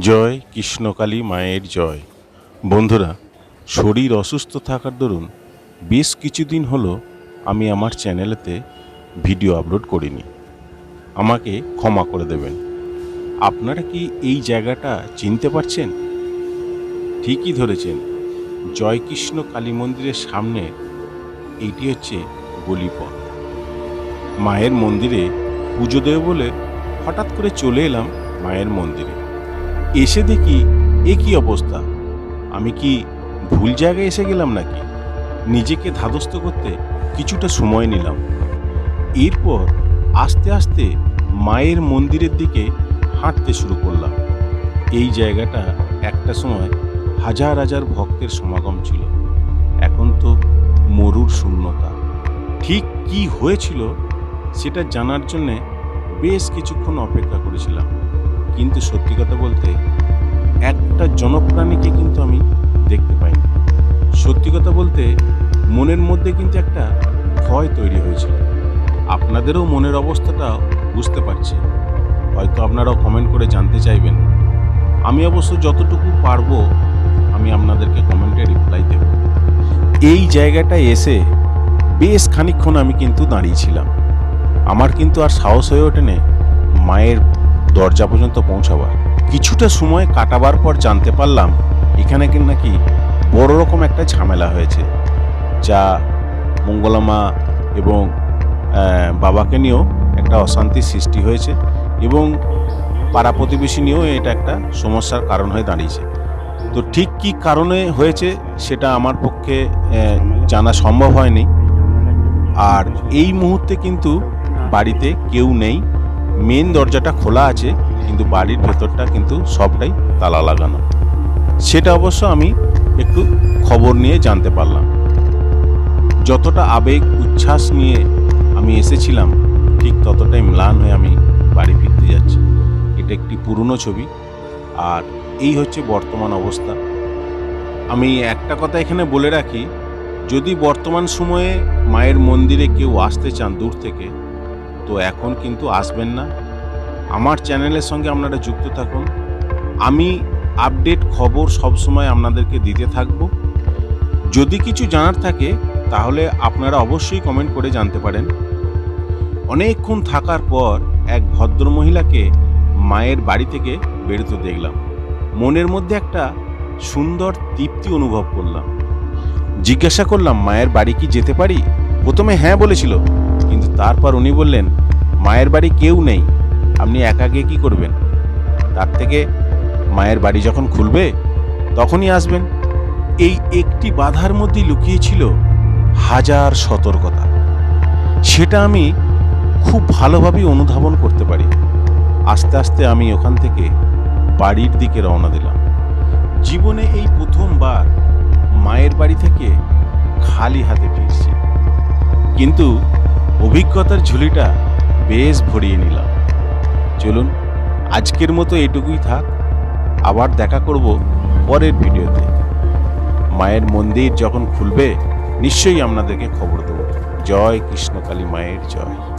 জয় কৃষ্ণকালী মায়ের জয়। বন্ধুরা, শরীর অসুস্থ থাকার দরুন বেশ কিছুদিন হলো আমি আমার চ্যানেলেতে ভিডিও আপলোড করিনি। আমাকে ক্ষমা করে দেবেন। আপনারা কি এই জায়গাটা চিনতে পারছেন? ঠিকই ধরেছেন জয়কৃষ্ণ কালী মন্দিরের সামনে এটি হচ্ছে গলিপথ। মায়ের মন্দিরে পুজো দেব বলে হঠাৎ করে চলে এলাম মায়ের মন্দিরে। এসে দেখি এ কি অবস্থা। আমি কি ভুল জায়গায় এসে গেলাম নাকি? নিজেকে ধাদস্ত করতে কিছুটা সময় নিলাম। এরপর আস্তে আস্তে মায়ের মন্দিরের দিকে হাঁটতে শুরু করলাম। এই জায়গাটা একটা সময় হাজার হাজার ভক্তের সমাগম ছিল। এখন তো মরুর শূন্যতা। ঠিক কি হয়েছিল সেটা জানার জন্যে বেশ কিছুক্ষণ অপেক্ষা করেছিলাম। কিন্তু সত্যি কথা বলতে, একটা জনপ্রাণীকে কিন্তু আমি দেখতে পাইনি। সত্যি কথা বলতে, মনের মধ্যে কিন্তু একটা ভয় তৈরি হয়েছিল। আপনাদেরও মনের অবস্থাটা বুঝতে পারছি। হয়তো আপনারাও কমেন্ট করে জানতে চাইবেন। আমি অবশ্য যতটুকু পারব, আমি আপনাদেরকে কমেন্টে রিপ্লাই দেব। এই জায়গাটায় এসে বেশ খানিকক্ষণ আমি কিন্তু দাঁড়িয়েছিলাম আমার কিন্তু আর সাহস হয়ে ওঠেনি মায়ের দরজা পর্যন্ত পৌঁছাবার। কিছুটা সময় কাটাবার পর জানতে পারলাম, এখানে নাকি বড় রকম একটা ঝামেলা হয়েছে, যা মঙ্গলামা এবং বাবাকে নিয়েও একটা অশান্তির সৃষ্টি হয়েছে এবং পাড়া প্রতিবেশী নিয়েও এটা একটা সমস্যার কারণ হয়ে দাঁড়িয়েছে। তো ঠিক কী কারণে হয়েছে সেটা আমার পক্ষে জানা সম্ভব হয়নি। আর এই মুহূর্তে কিন্তু বাড়িতে কেউ নেই। মেন দরজাটা খোলা আছে, কিন্তু বাড়ির ভেতরটা কিন্তু সবটাই তালা লাগানো। সেটা অবশ্য আমি একটু খবর নিয়ে জানতে পারলাম। যতটা আবেগ, উচ্ছ্বাস নিয়ে আমি এসেছিলাম, ঠিক ততটাই ম্লান হয়ে আমি বাড়ি ফিরতে যাচ্ছি। এটা একটি পুরনো ছবি, আর এই হচ্ছে বর্তমান অবস্থা। আমি একটা কথা এখানে বলে রাখি, যদি বর্তমান সময়ে মায়ের মন্দিরে কেউ আসতে চান দূর থেকে তো এখন কিন্তু আসবেন না। আমার চ্যানেলের সঙ্গে আপনারা যুক্ত থাকুন। আমি আপডেট খবর সবসময় আপনাদেরকে দিতে থাকব। যদি কিছু জানার থাকে, তাহলে আপনারা অবশ্যই কমেন্ট করে জানতে পারেন। অনেকক্ষণ থাকার পর এক ভদ্র মহিলাকে মায়ের বাড়ি থেকে বেরোতে দেখলাম। মনের মধ্যে একটা সুন্দর তৃপ্তি অনুভব করলাম। জিজ্ঞাসা করলাম, মায়ের বাড়ি কি যেতে পারি? প্রথমে হ্যাঁ বলেছিল। কিন্তু তারপর উনি বললেন, মায়ের বাড়ি কেউ নেই, আপনি একা গিয়ে কী করবেন? তার থেকে, মায়ের বাড়ি যখন খুলবে, তখনই আসবেন। এই একটি বাধার মধ্যে লুকিয়েছিল হাজার সতর্কতা। সেটা আমি খুব ভালোভাবেই অনুধাবন করতে পারি। আস্তে আস্তে আমি ওখান থেকে বাড়ির দিকে রওনা দিলাম। জীবনে এই প্রথমবার মায়ের বাড়ি থেকে খালি হাতে ফিরছি। কিন্তু অভিজ্ঞতার ঝুলিটা বেশ ভরিয়ে নিলাম। চলুন, আজকের মতো এটুকুই থাক। আবার দেখা করব পরের ভিডিওতে। মায়ের মন্দির যখন খুলবে, নিশ্চয়ই আপনাদেরকে খবর দেব। জয় কৃষ্ণকালী মায়ের জয়।